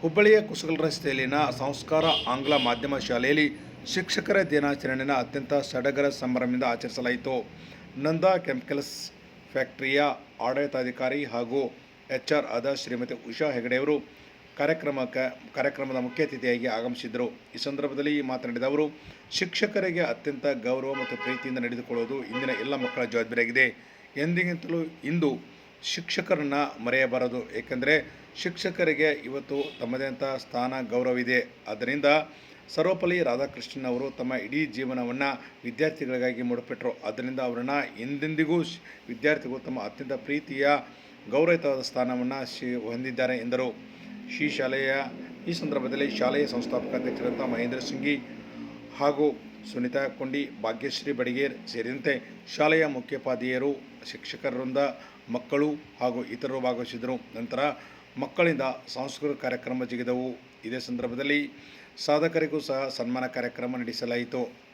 ಹುಬ್ಬಳ್ಳಿಯ ಕುಸಗಲ್ ರಸ್ತೆಯಲ್ಲಿನ ಸಂಸ್ಕಾರ ಆಂಗ್ಲ ಮಾಧ್ಯಮ ಶಾಲೆಯಲ್ಲಿ ಶಿಕ್ಷಕರ ದಿನಾಚರಣೆಯನ್ನು ಅತ್ಯಂತ ಸಡಗರ ಸಂಭ್ರಮದಿಂದ ಆಚರಿಸಲಾಯಿತು. ನಂದಾ ಕೆಮಿಕಲ್ಸ್ ಫ್ಯಾಕ್ಟರಿಯ ಆಡಳಿತಾಧಿಕಾರಿ ಹಾಗೂ ಎಚ್ ಆರ್ ಆದ ಶ್ರೀಮತಿ ಉಷಾ ಹೆಗಡೆಯವರು ಕಾರ್ಯಕ್ರಮಕ್ಕೆ ಕಾರ್ಯಕ್ರಮದ ಮುಖ್ಯ ಅತಿಥಿಯಾಗಿ ಆಗಮಿಸಿದ್ದರು. ಈ ಸಂದರ್ಭದಲ್ಲಿ ಮಾತನಾಡಿದ ಅವರು, ಶಿಕ್ಷಕರಿಗೆ ಅತ್ಯಂತ ಗೌರವ ಮತ್ತು ಪ್ರೀತಿಯಿಂದ ನಡೆದುಕೊಳ್ಳುವುದು ಇಂದಿನ ಎಲ್ಲ ಮಕ್ಕಳ ಜವಾಬ್ದಾರಿಯಾಗಿದೆ. ಎಂದಿಗಿಂತಲೂ ಇಂದು ಶಿಕ್ಷಕರನ್ನು ಮರೆಯಬಾರದು. ಏಕೆಂದರೆ ಶಿಕ್ಷಕರಿಗೆ ಇವತ್ತು ತಮ್ಮದೇ ಅಂತ ಸ್ಥಾನ ಗೌರವವಿದೆ ಆದ್ದರಿಂದ ಸರ್ವಪಲ್ಲಿ ರಾಧಾಕೃಷ್ಣನ್ ಅವರು ತಮ್ಮ ಇಡೀ ಜೀವನವನ್ನು ವಿದ್ಯಾರ್ಥಿಗಳಿಗಾಗಿ ಮುಡಿಪಿಟ್ರು. ಅದರಿಂದ ಅವರನ್ನು ಎಂದೆಂದಿಗೂ ವಿದ್ಯಾರ್ಥಿಗಳು ತಮ್ಮ ಅತ್ಯಂತ ಪ್ರೀತಿಯ, ಗೌರವಯುತವಾದ ಸ್ಥಾನವನ್ನು ಶಿ, ಹೊಂದಿದ್ದಾರೆ ಎಂದರು. ಈ ಶಾಲೆಯ, ಈ ಸಂದರ್ಭದಲ್ಲಿ ಶಾಲೆಯ ಸಂಸ್ಥಾಪಕ ಅಧ್ಯಕ್ಷರಂತ ಮಹೇಂದ್ರ ಸಿಂಗಿ ಹಾಗೂ ಸುನಿತಾ ಕೊಂಡಿ, ಭಾಗ್ಯಶ್ರೀ ಬಡಿಗೇರ್ ಸೇರಿದಂತೆ ಶಾಲೆಯ ಮುಖ್ಯೋಪಾಧ್ಯಾಯರು, ಶಿಕ್ಷಕರಿಂದ ಮಕ್ಕಳು ಹಾಗೂ ಇತರರು ಭಾಗವಹಿಸಿದರು. ನಂತರ ಮಕ್ಕಳಿಂದ ಸಾಂಸ್ಕೃತಿಕ ಕಾರ್ಯಕ್ರಮ ಜಿಗಿದವು. ಇದೇ ಸಂದರ್ಭದಲ್ಲಿ ಸಾಧಕರಿಗೂ ಸಹ ಸನ್ಮಾನ ಕಾರ್ಯಕ್ರಮ ನಡೆಸಲಾಯಿತು.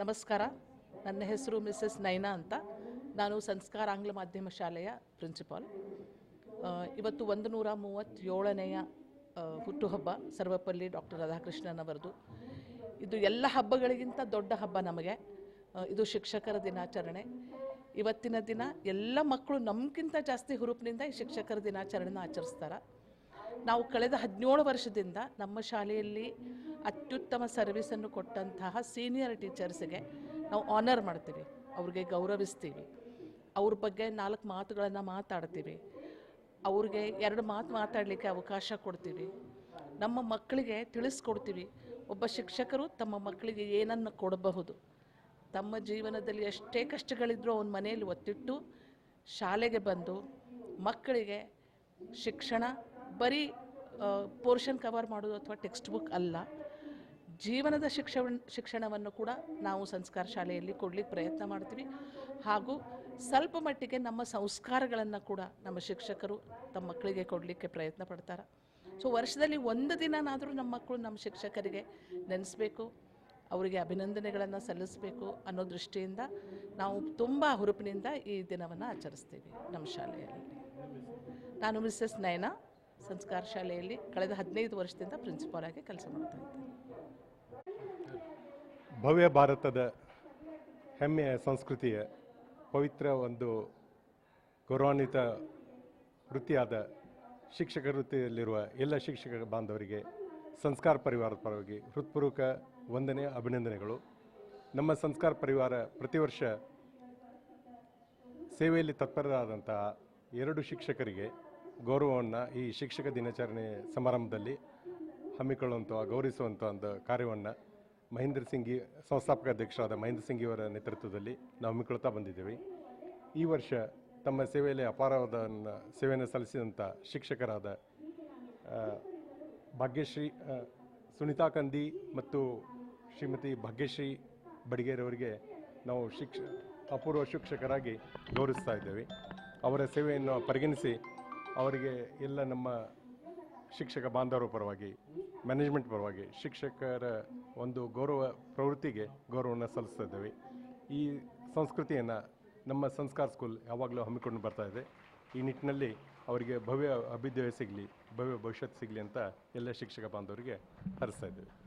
ನಮಸ್ಕಾರ. ನನ್ನ ಹೆಸರು ಮಿಸ್ಸಸ್ ನೈನಾ ಅಂತ. ನಾನು ಸಂಸ್ಕಾರ ಆಂಗ್ಲ ಮಾಧ್ಯಮ ಶಾಲೆಯ ಪ್ರಿನ್ಸಿಪಾಲ್. ಇವತ್ತು ಒಂದು ನೂರ ಮೂವತ್ತೇಳನೆಯ ಹುಟ್ಟುಹಬ್ಬ ಸರ್ವಪಲ್ಲಿ ಡಾಕ್ಟರ್ ರಾಧಾಕೃಷ್ಣನವರದು. ಇದು ಎಲ್ಲ ಹಬ್ಬಗಳಿಗಿಂತ ದೊಡ್ಡ ಹಬ್ಬ ನಮಗೆ. ಇದು ಶಿಕ್ಷಕರ ದಿನಾಚರಣೆ. ಇವತ್ತಿನ ದಿನ ಎಲ್ಲ ಮಕ್ಕಳು ನಮಗಿಂತ ಜಾಸ್ತಿ ಹುರುಪಿನಿಂದ ಈ ಶಿಕ್ಷಕರ ದಿನಾಚರಣೆನ ಆಚರಿಸ್ತಾರೆ. ನಾವು ಕಳೆದ ಹದಿನೇಳು ವರ್ಷದಿಂದ ನಮ್ಮ ಶಾಲೆಯಲ್ಲಿ ಅತ್ಯುತ್ತಮ ಸರ್ವಿಸನ್ನು ಕೊಟ್ಟಂತಹ ಸೀನಿಯರ್ ಟೀಚರ್ಸ್ಗೆ ನಾವು ಆನರ್ ಮಾಡ್ತೀವಿ. ಅವ್ರಿಗೆ ಗೌರವಿಸ್ತೀವಿ. ಅವ್ರ ಬಗ್ಗೆ ನಾಲ್ಕು ಮಾತುಗಳನ್ನು ಮಾತಾಡ್ತೀವಿ. ಅವ್ರಿಗೆ ಎರಡು ಮಾತು ಮಾತಾಡಲಿಕ್ಕೆ ಅವಕಾಶ ಕೊಡ್ತೀವಿ. ನಮ್ಮ ಮಕ್ಕಳಿಗೆ ತಿಳಿಸ್ಕೊಡ್ತೀವಿ. ಒಬ್ಬ ಶಿಕ್ಷಕರು ತಮ್ಮ ಮಕ್ಕಳಿಗೆ ಏನನ್ನು ಕೊಡಬಹುದು. ತಮ್ಮ ಜೀವನದಲ್ಲಿ ಎಷ್ಟೇ ಕಷ್ಟಗಳಿದ್ರು ಅವನ ಮನೆಯಲ್ಲಿ ಒತ್ತಿಟ್ಟು ಶಾಲೆಗೆ ಬಂದು ಮಕ್ಕಳಿಗೆ ಶಿಕ್ಷಣ ಬರೀ ಪೋರ್ಷನ್ ಕವರ್ ಮಾಡೋದು ಅಥವಾ ಟೆಕ್ಸ್ಟ್ ಬುಕ್ ಅಲ್ಲ. ಜೀವನದ ಶಿಕ್ಷಣ ಶಿಕ್ಷಣವನ್ನು ಕೂಡ ನಾವು ಸಂಸ್ಕಾರ ಶಾಲೆಯಲ್ಲಿ ಕೊಡಲಿಕ್ಕೆ ಪ್ರಯತ್ನ ಮಾಡ್ತೀವಿ. ಹಾಗೂ ಸ್ವಲ್ಪ ಮಟ್ಟಿಗೆ ನಮ್ಮ ಸಂಸ್ಕಾರಗಳನ್ನು ಕೂಡ ನಮ್ಮ ಶಿಕ್ಷಕರು ತಮ್ಮ ಮಕ್ಕಳಿಗೆ ಕೊಡಲಿಕ್ಕೆ ಪ್ರಯತ್ನ ಪಡ್ತಾರೆ. ಸೊ ವರ್ಷದಲ್ಲಿ ಒಂದು ದಿನನಾದರೂ ನಮ್ಮ ಮಕ್ಕಳು ನಮ್ಮ ಶಿಕ್ಷಕರಿಗೆ ನೆನೆಸ್ಬೇಕು, ಅವರಿಗೆ ಅಭಿನಂದನೆಗಳನ್ನು ಸಲ್ಲಿಸಬೇಕು ಅನ್ನೋ ದೃಷ್ಟಿಯಿಂದ ನಾವು ತುಂಬ ಹುರುಪಿನಿಂದ ಈ ದಿನವನ್ನು ಆಚರಿಸ್ತೀವಿ ನಮ್ಮ ಶಾಲೆಯಲ್ಲಿ. ನಾನು ಮಿಸ್ಸಸ್ ನಯನ, ಸಂಸ್ಕಾರ ಶಾಲೆಯಲ್ಲಿ ಕಳೆದ ಹದಿನೈದು ವರ್ಷದಿಂದ ಪ್ರಿನ್ಸಿಪಾಲಾಗಿ ಕೆಲಸ ಮಾಡ್ತಾ ಇದ್ದೇನೆ ಭವ್ಯ ಭಾರತದ ಹೆಮ್ಮೆಯ ಸಂಸ್ಕೃತಿಯ ಪವಿತ್ರ ಒಂದು ಗೌರವಾನ್ವಿತ ವೃತ್ತಿಯಾದ ಶಿಕ್ಷಕ ವೃತ್ತಿಯಲ್ಲಿರುವ ಎಲ್ಲ ಶಿಕ್ಷಕ ಬಾಂಧವರಿಗೆ, ಸಂಸ್ಕಾರ ಪರಿವಾರದ ಪರವಾಗಿ ಹೃತ್ಪೂರ್ವಕ ವಂದನೆ, ಅಭಿನಂದನೆಗಳು. ನಮ್ಮ ಸಂಸ್ಕಾರ ಪರಿವಾರ ಪ್ರತಿ ವರ್ಷ ಸೇವೆಯಲ್ಲಿ ತತ್ಪರರಾದಂತಹ ಎರಡು ಶಿಕ್ಷಕರಿಗೆ ಗೌರವವನ್ನು ಈ ಶಿಕ್ಷಕ ದಿನಾಚರಣೆ ಸಮಾರಂಭದಲ್ಲಿ ಹಮ್ಮಿಕೊಳ್ಳುವಂಥ ಗೌರವಿಸುವಂಥ ಒಂದು ಕಾರ್ಯವನ್ನು ಮಹೇಂದ್ರ ಸಿಂಗಿ ಸಂಸ್ಥಾಪಕ ಅಧ್ಯಕ್ಷರಾದ ಮಹೇಂದ್ರ ಸಿಂಗಿ ಅವರ ನೇತೃತ್ವದಲ್ಲಿ ನಾವು ಹಮ್ಮಿಕೊಳ್ತಾ ಬಂದಿದ್ದೇವೆ. ಈ ವರ್ಷ ತಮ್ಮ ಸೇವೆಯಲ್ಲಿ ಅಪಾರವಾದ ಸೇವೆಯನ್ನು ಸಲ್ಲಿಸಿದಂಥ ಶಿಕ್ಷಕರಾದ ಭಾಗ್ಯಶ್ರೀ ಸುನಿತಾ ಕಂದಿ ಮತ್ತು ಶ್ರೀಮತಿ ಭಾಗ್ಯಶ್ರೀ ಬಡಿಗೇರವರಿಗೆ ನಾವು ಶಿಕ್ಷ, ಅಪೂರ್ವ ಶಿಕ್ಷಕರಾಗಿ ಗೌರವಿಸ್ತಾ ಇದ್ದೇವೆ. ಅವರ ಸೇವೆಯನ್ನು ಪರಿಗಣಿಸಿ ಅವರಿಗೆ ಎಲ್ಲ ನಮ್ಮ ಶಿಕ್ಷಕ ಬಾಂಧವರ ಪರವಾಗಿ ಮ್ಯಾನೇಜ್ಮೆಂಟ್ ಪರವಾಗಿ ಶಿಕ್ಷಕರ ಒಂದು ಗೌರವ, ಪ್ರವೃತ್ತಿಗೆ ಗೌರವವನ್ನು ಸಲ್ಲಿಸ್ತಾ ಇದ್ದೇವೆ. ಈ ಸಂಸ್ಕೃತಿಯನ್ನು ನಮ್ಮ ಸಂಸ್ಕಾರ ಸ್ಕೂಲ್ ಯಾವಾಗಲೂ ಹಮ್ಮಿಕೊಂಡು ಬರ್ತಾ ಇದೆ. ಈ ನಿಟ್ಟಿನಲ್ಲಿ ಅವರಿಗೆ ಭವ್ಯ ಅಭ್ಯುದಯ ಸಿಗಲಿ, ಭವ್ಯ ಭವಿಷ್ಯತ್ ಸಿಗಲಿ ಅಂತ ಎಲ್ಲ ಶಿಕ್ಷಕ ಬಾಂಧವರಿಗೆ ಹರಿಸ್ತಾ ಇದ್ದೇವೆ.